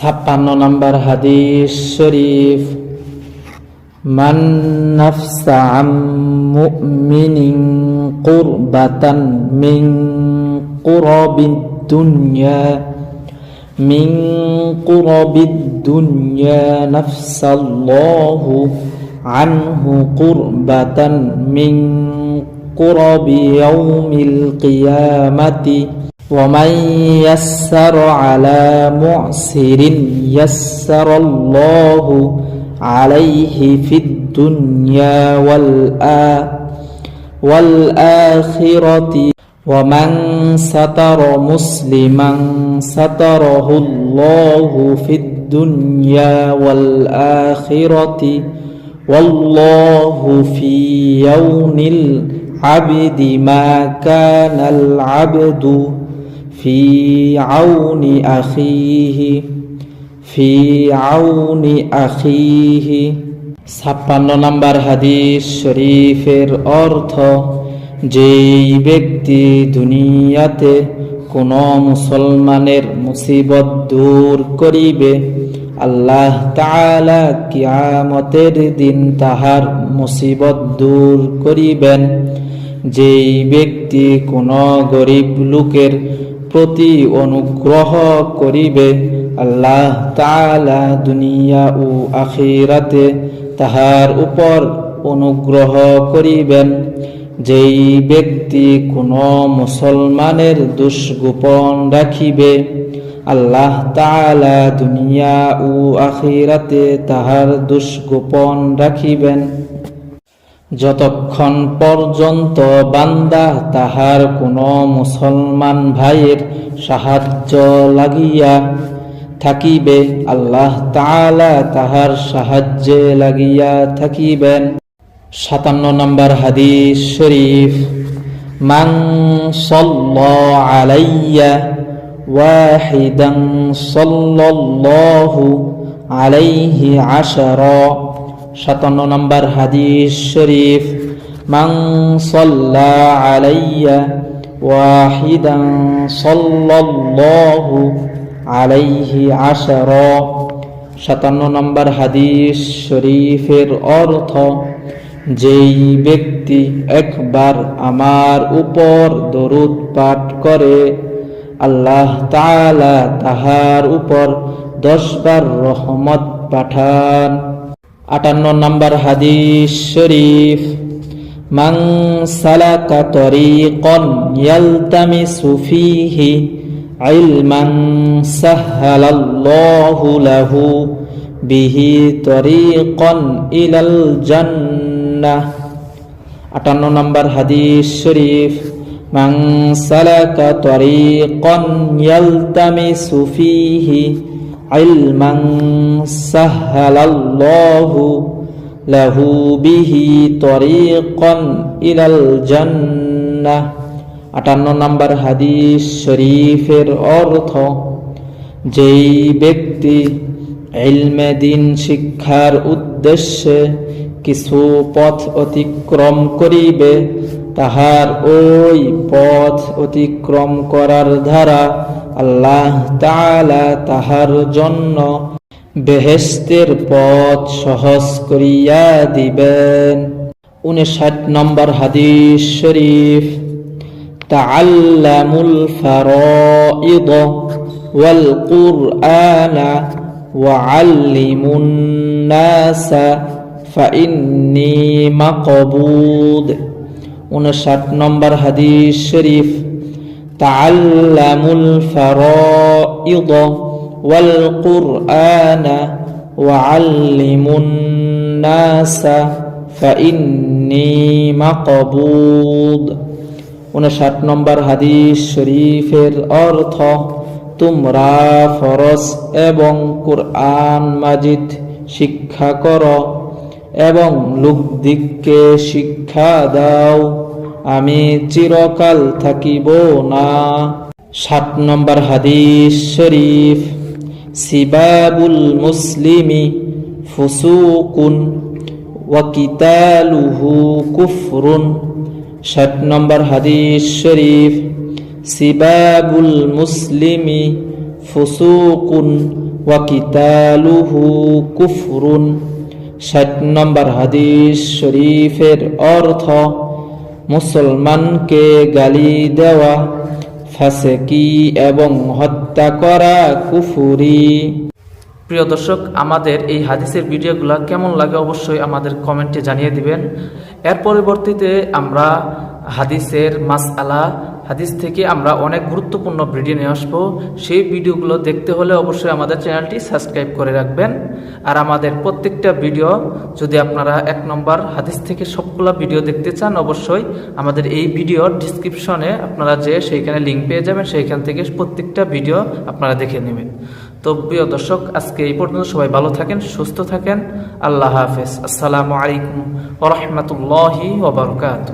ছাপ্পান্ন নম্বর হাদিস শরীফ من نفس عن مؤمن قربة من قرب الدنيا من قرب الدنيا نفس الله عنه قربة من قرب يوم القيامة ومن يسر على معسر يسر الله عليه في الدنيا والآ والآخرة. ومن ستر مسلما ستره الله في الدنيا والآخرة. والله في يوم العبد ما كان العبد. في عون أخيه في عون أخيه ছাপ্পান্ন নম্বর হাদিস শরীফের অর্থ যেই ব্যক্তি দুনিয়াতে কোন মুসলমানের মুসিবত দূর করিবে আল্লাহ তাআলা কিয়ামতের দিন তাহার মুসিবত দূর করিবেন যেই ব্যক্তি কোন গরিব লোকের প্রতি অনুগ্রহ করিবে। আল্লাহ তালা দুনিয়া ও আখিরাতে তাহার উপর অনুগ্রহ করিবেন। যেই ব্যক্তি কোন মুসলমানের দুষ্গোপন রাখিবে, আল্লাহ তালা দুনিয়া ও আখিরাতে তাহার দুষ্গোপন রাখিবেন। যতক্ষণ পর্যন্ত বান্দা তাহার কোন মুসলমান ভাইয়ের সাহায্য লাগিয়া থাকিবে, আল্লাহ তালা তাহার সাহায্যে লাগিয়া থাকিবেন। সাতান্ন নম্বর হাদিস শরীফ, মান সাল্লা আলাইয়া ওয়াহিদান সাল্লাল্লাহু আলাইহি আশারা সাতান্ন নম্বর হাদিস শরীফ, মান সাল্লা আলাইয়া ওয়াহিদান সাল্লাল্লাহু আলাইহি আশারা। সাতান্ন নম্বর হাদিস শরীফের অর্থ, যেই ব্যক্তি একবার আমার উপর দরুদ পাঠ করে, আল্লাহ তাআলা তাহার উপর দশবার রহমত পাঠান। আটান্ন নম্বর হাদিস শরীফ, মান সালাকা তরিকন ইয়ালতামিসু ফিহি ইলমান সাহহালাল্লাহু লাহু বিহি তরিকন ইলাল জান্নাহ। আটান্ন নম্বর হাদিস শরীফ, মান সালাকা তরিকন ইয়ালতামিসু ফিহি علما سهل الله له به طريقا إلى الجنة আটান্ন নম্বর হাদিস শরীফের অর্থ যেই ব্যক্তি ইলমে দিন শিক্ষার উদ্দেশ্যে কিছু পথ অতিক্রম করিবে তাহার ওই পথ অতিক্রম করার দ্বারা আল্লাহ তাআলা তাহার জন্য বেহেস্তের পথ সহজ করিয়া দিবেন উনষাট নম্বর হাদিস শরীফ تعلموا الفرائض والقرآن وعلموا الناس فإني مقبوض উনষাট নম্বর হাদিস শরীফ تعلموا الفرائض والقرآن وعلموا الناس فإني مقبوض উনষাট নম্বর হাদিস শরীফের অর্থ তোমরা ফরজ এবং কোরআন মাজিদ শিক্ষা করো এবং লোকদিককে শিক্ষা দাও আমি চিরকাল থাকিব না। সাত নম্বর হাদিস শরীফ, সিবাবুল মুসলিমি ফুসুকুন ওয়াকিতালুহু কুফরুন। ষাট নম্বর হাদিস শরীফ, সিবাবুল মুসলিমি ফুসুকুন ওয়া কিতালুহু কুফরুন। ষাট নম্বর হাদিস শরীফের অর্থ মুসলমানকে গালি দেওয়া, ফাসেকি এবং হত্যা করা কুফুরি। প্রিয় দর্শক, আমাদের এই হাদিসের ভিডিওগুলো কেমন লাগে অবশ্যই আমাদের কমেন্টে জানিয়ে দিবেন। এর পরবর্তীতে আমরা হাদিসের মাসআলা হাদিস থেকে আমরা অনেক গুরুত্বপূর্ণ ভিডিও নিয়ে আসব। সেই ভিডিওগুলো দেখতে হলে অবশ্যই আমাদের চ্যানেলটি সাবস্ক্রাইব করে রাখবেন। আর আমাদের প্রত্যেকটা ভিডিও যদি আপনারা এক নম্বর হাদিস থেকে সবগুলো ভিডিও দেখতে চান, অবশ্যই আমাদের এই ভিডিওর ডিসক্রিপশনে আপনারা যে সেইখানে লিঙ্ক পেয়ে যাবেন, সেইখান থেকে প্রত্যেকটা ভিডিও আপনারা দেখে নেবেন। তো প্রিয় দর্শক, আজকে এই পর্যন্ত সবাই ভালো থাকেন, সুস্থ থাকেন। আল্লাহ হাফেজ। আসসালামু আলাইকুম ওরহমতুল্লাহি ওবরকাত